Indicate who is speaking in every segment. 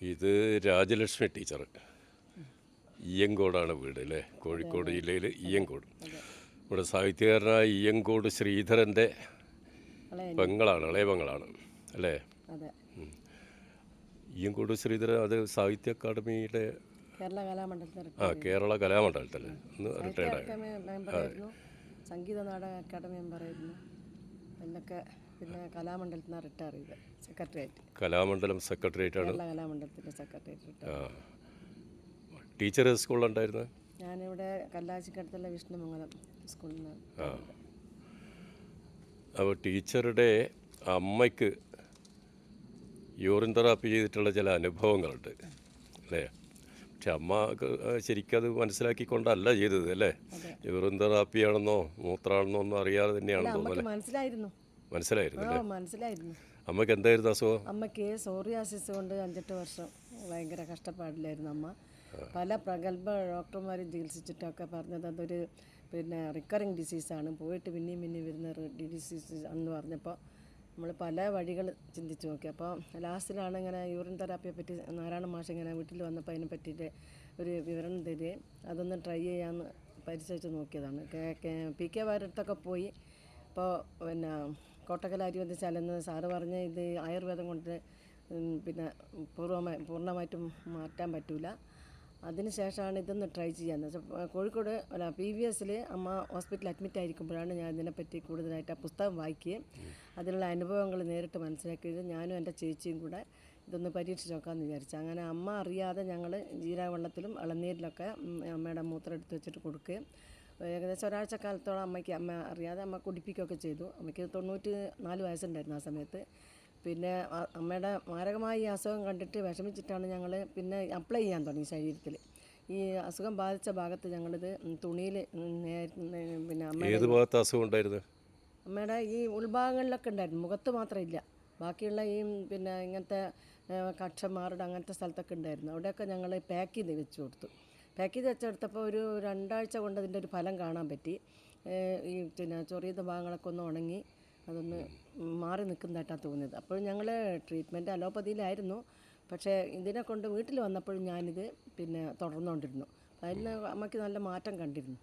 Speaker 1: ഇത് രാജലക്ഷ്മി ടീച്ചർ. ഇയ്യങ്കോടാണ് വീട് അല്ലേ? കോഴിക്കോട് ജില്ലയിൽ ഇയ്യങ്കോട് ഇവിടെ സാഹിത്യകാരനായ ഇയ്യങ്കോട്
Speaker 2: ശ്രീധരന്റെ
Speaker 1: പെങ്ങളാണ് ഇളയപങ്ങളാണ് അല്ലേ? ഇയ്യങ്കോട് ശ്രീധരൻ അത് സാഹിത്യ അക്കാദമിയുടെ
Speaker 2: കേരള കലാമണ്ഡലത്തിൽ
Speaker 1: ആ കേരള കലാമണ്ഡലത്തിൽ ഒന്ന് റിട്ടയർഡായി?
Speaker 2: സംഗീത നാടക അക്കാദമി മെമ്പറായിരുന്നു എന്നൊക്കെ പിന്നെ കലാമണ്ഡലത്തിൽ നിന്ന് റിട്ടയർ ചെയ്ത് സെക്രട്ടറിയായിട്ട്
Speaker 1: കലാമണ്ഡലം ആണ്.
Speaker 2: കേരള കലാമണ്ഡലത്തിന്റെ
Speaker 1: സെക്രട്ടറിയായിട്ട് ടീച്ചർ ഞാൻ
Speaker 2: ഞാനിവിടെ കല്ലാച്ചിക്കടുത്തുള്ള വിഷ്ണുമംഗലം സ്കൂളിൽ നിന്ന്
Speaker 1: അപ്പോൾ ടീച്ചറുടെ അമ്മയ്ക്ക് യൂറിൻ തെറാപ്പി ചെയ്തിട്ടുള്ള ചില അനുഭവങ്ങളുണ്ട്. അല്ലേ? പക്ഷെ അമ്മ ശരിക്കും അത് മനസ്സിലാക്കിക്കൊണ്ടല്ല ചെയ്തത് അല്ലേ? യൂറിൻ തെറാപ്പിയാണെന്നോ മൂത്രമാണെന്നോ ഒന്നും അറിയാതെ തന്നെയാണെന്ന് തോന്നുന്നു
Speaker 2: മനസ്സിലായിരുന്നു.
Speaker 1: മനസ്സിലായിരുന്നു
Speaker 2: അമ്മയ്ക്ക് മനസ്സിലായിരുന്നു.
Speaker 1: എന്തായിരുന്നു അസുഖം?
Speaker 2: അമ്മയ്ക്ക് സോറിയാസിസ് കൊണ്ട് അഞ്ചെട്ട് വർഷം ഭയങ്കര കഷ്ടപ്പാടിലായിരുന്നു അമ്മ. പല പ്രഗത്ഭ ഡോക്ടർമാരും ചികിത്സിച്ചിട്ടൊക്കെ പറഞ്ഞത് അതൊരു പിന്നെ റിക്കറിങ് ഡിസീസാണ് പോയിട്ട് പിന്നെയും പിന്നെയും വരുന്ന ഡിസീസ് എന്ന് പറഞ്ഞപ്പോൾ നമ്മൾ പല വഴികൾ ചിന്തിച്ച് നോക്കി. അപ്പോൾ ലാസ്റ്റിലാണ് ഇങ്ങനെ യൂറിൻ തെറാപ്പിയെ പറ്റി നാരായണ മാഷ് ഇങ്ങനെ വീട്ടിൽ വന്നപ്പോൾ അതിനെ പറ്റിയിട്ട് ഒരു വിവരണം തരികയും അതൊന്ന് ട്രൈ ചെയ്യാമെന്ന് പരിശോധിച്ച് നോക്കിയതാണ്. കെ- കെ- പി കെ വാരത്തൊക്കെ പോയി. അപ്പോൾ പിന്നെ കോട്ടക്കൽ ചലന്ന് സാറ് പറഞ്ഞ് ഇത് ആയുർവേദം കൊണ്ട് പിന്നെ പൂർവമായി പൂർണമായിട്ടും മാറ്റാൻ പറ്റൂല. അതിന് ശേഷമാണ് ഇതൊന്ന് ട്രൈ ചെയ്യാന്ന്. വെച്ചാൽ കോഴിക്കോട് അല്ല പി വി എസിൽ അമ്മ ഹോസ്പിറ്റലിൽ അഡ്മിറ്റ് ആയിരിക്കുമ്പോഴാണ് ഞാൻ ഇതിനെപ്പറ്റി കൂടുതലായിട്ട് ആ പുസ്തകം വായിക്കുകയും അതിലുള്ള അനുഭവങ്ങൾ നേരിട്ട് മനസ്സിലാക്കിയത് ഞാനും എന്റെ ചേച്ചിയും കൂടെ ഇതൊന്ന് പരീക്ഷിച്ച് നോക്കാമെന്ന് വിചാരിച്ചു. അങ്ങനെ അമ്മ അറിയാതെ ഞങ്ങൾ ജീരാവെള്ളത്തിലും ഇളനീരിലൊക്കെ അമ്മയുടെ മൂത്രം എടുത്ത് വെച്ചിട്ട് കൊടുക്കുകയും ഏകദേശം ഒരാഴ്ച കാലത്തോളം അമ്മയ്ക്ക് അമ്മ അറിയാതെ അമ്മ കുടിപ്പിക്കുകയൊക്കെ ചെയ്തു. അമ്മയ്ക്ക് തൊണ്ണൂറ്റി നാല് വയസ്സുണ്ടായിരുന്നു ആ സമയത്ത്. പിന്നെ അമ്മയുടെ മാരകമായ ഈ അസുഖം കണ്ടിട്ട് വിഷമിച്ചിട്ടാണ് ഞങ്ങൾ പിന്നെ അപ്ലൈ ചെയ്യാൻ തുടങ്ങി ശരീരത്തിൽ ഈ അസുഖം ബാധിച്ച ഭാഗത്ത് ഞങ്ങളിത് തുണിയിൽ പിന്നെ
Speaker 1: ഏത് ഭാഗത്ത് അസുഖം ഉണ്ടായിരുന്നു?
Speaker 2: അമ്മയുടെ ഈ ഉൾഭാഗങ്ങളിലൊക്കെ ഉണ്ടായിരുന്നു. മുഖത്ത് മാത്രമില്ല ബാക്കിയുള്ള ഈ പിന്നെ ഇങ്ങനത്തെ കക്ഷന്മാരുടെ അങ്ങനത്തെ സ്ഥലത്തൊക്കെ ഉണ്ടായിരുന്നു. അവിടെയൊക്കെ ഞങ്ങൾ പാക്ക് ചെയ്ത് വെച്ച് കൊടുത്തു. പാക്ക് ചെയ്ത് വെച്ചെടുത്തപ്പോൾ ഒരു രണ്ടാഴ്ച കൊണ്ട് അതിന്റെ ഒരു ഫലം കാണാൻ പറ്റി. ഈ പിന്നെ ചൊറിയത ഭാഗങ്ങളൊക്കെ ഒന്ന് ഉണങ്ങി അതൊന്ന് മാറി നിൽക്കുന്നതായിട്ടാണ് തോന്നിയത്. അപ്പോൾ ഞങ്ങൾ ട്രീറ്റ്മെന്റ് അലോപ്പതിയിലായിരുന്നു. പക്ഷേ ഇതിനെ കൊണ്ട് വീട്ടിൽ വന്നപ്പോഴും ഞാനിത് പിന്നെ തുടർന്നുകൊണ്ടിരുന്നു. അതിൽ അമ്മയ്ക്ക് നല്ല മാറ്റം കണ്ടിരുന്നു.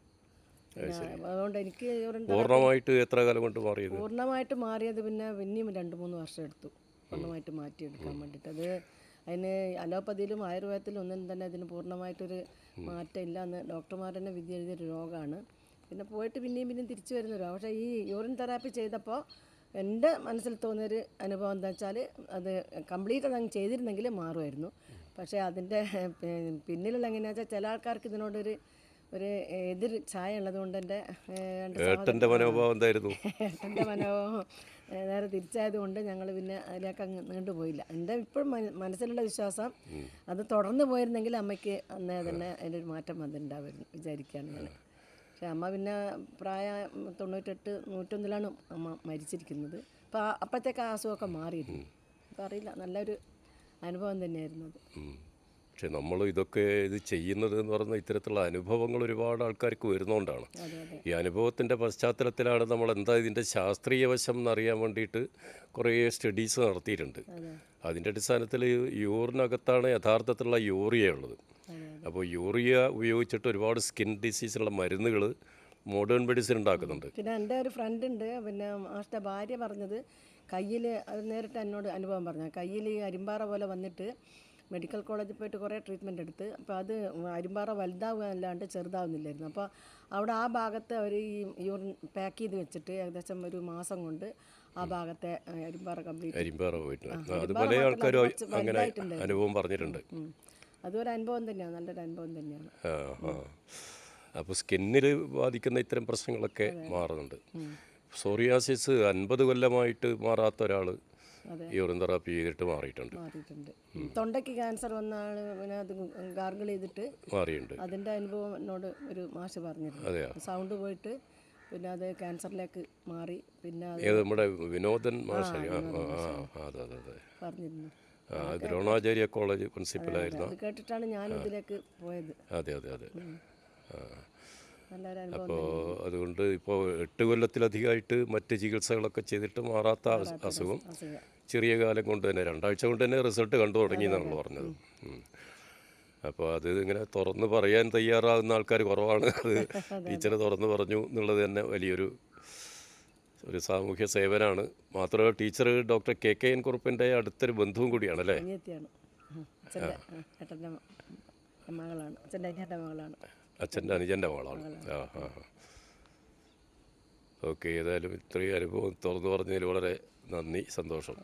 Speaker 2: അതുകൊണ്ട് എനിക്ക്
Speaker 1: പൂർണമായിട്ട് എത്ര കാലം കൊണ്ട് മാറിയത്?
Speaker 2: പൂർണമായിട്ട് മാറിയത് പിന്നെ പിന്നെയും രണ്ട് മൂന്ന് വർഷം എടുത്തു. പൂർണമായിട്ട് മാറ്റിയെടുക്കാൻ വേണ്ടിയിട്ട്. അത് അതിന് അലോപ്പതിയിലും ആയുർവേദത്തിലും ഒന്നും തന്നെ അതിന് പൂർണമായിട്ടൊരു മാറ്റം ഇല്ല എന്ന് ഡോക്ടർമാർ തന്നെ വിധി എഴുതിയൊരു രോഗമാണ്. പിന്നെ പോയിട്ട് പിന്നെയും പിന്നെയും തിരിച്ചു വരുന്ന രോഗം. പക്ഷേ ഈ യൂറിൻ തെറാപ്പി ചെയ്തപ്പോൾ എന്റെ മനസ്സിൽ തോന്നിയൊരു അനുഭവം എന്താ വെച്ചാൽ അത് കംപ്ലീറ്റ് അതങ്ങ് ചെയ്തിരുന്നെങ്കിൽ മാറുമായിരുന്നു പക്ഷേ അതിന്റെ പിന്നിലുള്ള എങ്ങനെയാ വെച്ചാൽ ചില ആൾക്കാർക്ക് ഇതിനോടൊരു ഒരു എതിർ ചായ ഉള്ളത് കൊണ്ട് എന്റെ
Speaker 1: ഏട്ടന്റെ മനോഭാവം എന്തായിരുന്നു?
Speaker 2: ഏട്ടന്റെ മനോഭാവം നേരെ തിരിച്ചായതുകൊണ്ട് ഞങ്ങൾ പിന്നെ അതിലേക്ക് അങ്ങ് നീണ്ടു പോയില്ല. എന്റെ ഇപ്പോഴും മന- മനസ്സിലുള്ള വിശ്വാസം അത് തുടർന്ന് പോയിരുന്നെങ്കിൽ അമ്മയ്ക്ക് അന്നേ തന്നെ അതിന്റെ ഒരു മാറ്റം വന്നിട്ടുണ്ടാവുമായിരുന്നു വിചാരിക്കുകയാണ് ഞാൻ. പക്ഷേ അമ്മ പിന്നെ പ്രായം തൊണ്ണൂറ്റെട്ട് നൂറ്റൊന്നിലാണ് അമ്മ മരിച്ചിരിക്കുന്നത്. അപ്പോൾ അപ്പോഴത്തേക്ക് ആ അസുഖമൊക്കെ മാറിയിരുന്നു അപ്പോൾ അറിയില്ല. നല്ലൊരു അനുഭവം തന്നെയായിരുന്നു അത്.
Speaker 1: പക്ഷെ നമ്മൾ ഇതൊക്കെ ഇത് ചെയ്യുന്നത് എന്ന് പറഞ്ഞാൽ ഇത്തരത്തിലുള്ള അനുഭവങ്ങൾ ഒരുപാട് ആൾക്കാർക്ക് വരുന്നതുകൊണ്ടാണ് ഈ അനുഭവത്തിന്റെ പശ്ചാത്തലത്തിലാണ് നമ്മൾ എന്താ ഇതിന്റെ ശാസ്ത്രീയ വശം എന്നറിയാൻ വേണ്ടിയിട്ട് കുറേ സ്റ്റഡീസ് നടത്തിയിട്ടുണ്ട്.
Speaker 2: അതെ.
Speaker 1: അതിന്റെ അടിസ്ഥാനത്തിൽ യൂറിനകത്താണ് യഥാർത്ഥത്തിലുള്ള യൂറിയ ഉള്ളത്. അപ്പോൾ യൂറിയ ഉപയോഗിച്ചിട്ട് ഒരുപാട് സ്കിൻ ഡിസീസിനുള്ള മരുന്നുകൾ മോഡേൺ മെഡിസിൻ ഉണ്ടാക്കുന്നുണ്ട്.
Speaker 2: പിന്നെ എന്റെ ഒരു ഫ്രണ്ട് ഉണ്ട് പിന്നെ ആസ്റ്റ ഭാര്യ പറഞ്ഞത് കയ്യിൽ അത് നേരിട്ട് എന്നോട് അനുഭവം പറഞ്ഞു കയ്യിൽ ഈ അരിമ്പാറ പോലെ വന്നിട്ട് മെഡിക്കൽ കോളേജിൽ പോയിട്ട് കുറേ ട്രീറ്റ്മെന്റ് എടുത്ത് അപ്പോൾ അത് അരിമ്പാറ വലുതാവുക അല്ലാണ്ട് ചെറുതാവുന്നില്ലായിരുന്നു. അപ്പോൾ അവിടെ ആ ഭാഗത്ത് അവർ ഈ യൂറിൻ പാക്ക് ചെയ്ത് വെച്ചിട്ട് ഏകദേശം ഒരു മാസം കൊണ്ട് ആ ഭാഗത്തെ അരിമ്പാറ കംപ്ലീറ്റ്
Speaker 1: അരിമ്പാറ പോയിട്ടുണ്ട്
Speaker 2: അതുപോലെ
Speaker 1: അങ്ങനെ അനുഭവം പറഞ്ഞിട്ടുണ്ട്.
Speaker 2: അതൊരു അനുഭവം തന്നെയാണ് നല്ലൊരു അനുഭവം തന്നെയാണ്.
Speaker 1: അപ്പോൾ സ്കിന്നിൽ ബാധിക്കുന്ന ഇത്തരം പ്രശ്നങ്ങളൊക്കെ മാറുന്നുണ്ട്. സോറിയാസിസ് അൻപത് കൊല്ലമായിട്ട് മാറാത്ത ഒരാൾ. യൂറിൻ തെറാപ്പി ചെയ്തിട്ട് മാറിയിട്ടുണ്ട്.
Speaker 2: മാറിയിട്ടുണ്ട്. തൊണ്ടയ്ക്ക് ക്യാൻസർ വന്ന ആൾ പിന്നെ അത് ഗാർഗിൾ ചെയ്തിട്ട്
Speaker 1: മാറിയിട്ടുണ്ട്
Speaker 2: അതിന്റെ അനുഭവം എന്നോട് ഒരു മാഷ് പറഞ്ഞിരുന്നു. സൗണ്ട് പോയിട്ട് പിന്നെ അത് ക്യാൻസറിലേക്ക് മാറി പിന്നെ
Speaker 1: നമ്മുടെ വിനോദൻ മാഷ് അതെ അതെ അതെ.
Speaker 2: പറഞ്ഞിരുന്നു.
Speaker 1: ദ്രോണാചാര്യ കോളേജ് പ്രിൻസിപ്പലായിരുന്നു
Speaker 2: അത് കേട്ടിട്ടാണ് ഞാൻ ഇതിലേക്ക് പോയത്.
Speaker 1: അതെ അതെ അതെ. ആ. അപ്പോൾ അതുകൊണ്ട് ഇപ്പോൾ എട്ട് കൊല്ലത്തിലധികമായിട്ട് മറ്റ് ചികിത്സകളൊക്കെ ചെയ്തിട്ട് മാറാത്ത അസുഖം ചെറിയ കാലം കൊണ്ട് തന്നെ. രണ്ടാഴ്ച കൊണ്ട് തന്നെ റിസൾട്ട് കണ്ടു തുടങ്ങി എന്നാണ് പറഞ്ഞത്. അപ്പോൾ അത് ഇങ്ങനെ തുറന്ന് പറയാൻ തയ്യാറാകുന്ന ആൾക്കാർ കുറവാണ്. അത് ടീച്ചർ തുറന്ന് പറഞ്ഞു എന്നുള്ളത് തന്നെ വലിയൊരു ഒരു സാമൂഹ്യ സേവനമാണ് മാത്രമല്ല teacher doctor K K N കുറുപ്പിന്റെ അടുത്തൊരു ബന്ധുവും കൂടിയാണ് അല്ലേ?
Speaker 2: മകളാണ്. മകളാണ്.
Speaker 1: അച്ഛന്റെ അനുജന്റെ മകളാണ് ആ ആ ഓക്കെ ഏതായാലും ഇത്രയും അനുഭവം തുറന്നു പറഞ്ഞതിൽ വളരെ നന്ദി സന്തോഷം.